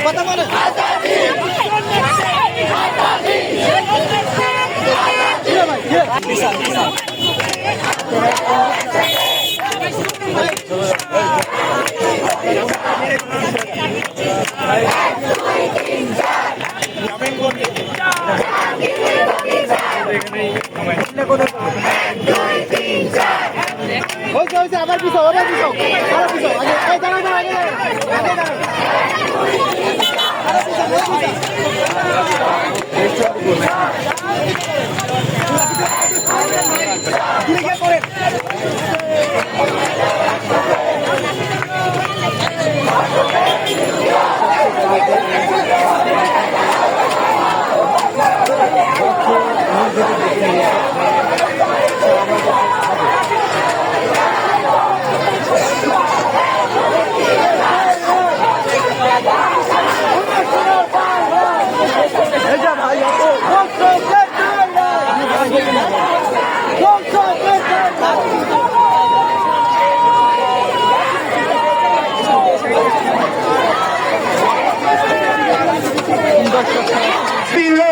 কথা বলে হয়েছে হয়েছে, আবার পিছাও আবার পিছাও আবার পিছাও, আগে, এই দাঁড়াও দাঁড়াও, আগে আগে দাঁড়াও দিকে happy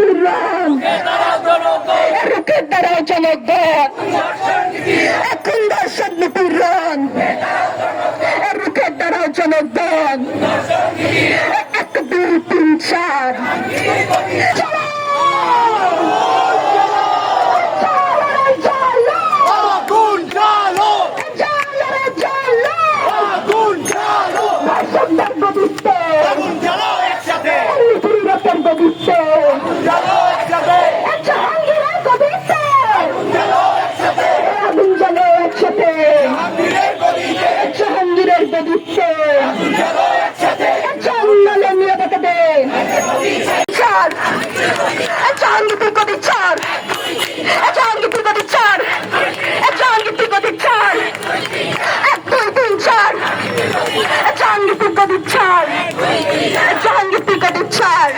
পীড়ন রুখে দাঁড়াও জনগণ এখন দর্শন পীড়ন রুখে দাঁড়াও জনগণ এক দুই তিন চার। জাহাঙ্গীরের গদি চার! জাহাঙ্গীরের গদি চার! জাহাঙ্গীরের গদি চার! এক দুই তিন চার জাহাঙ্গীর গদি চার জাহাঙ্গীর গদি চার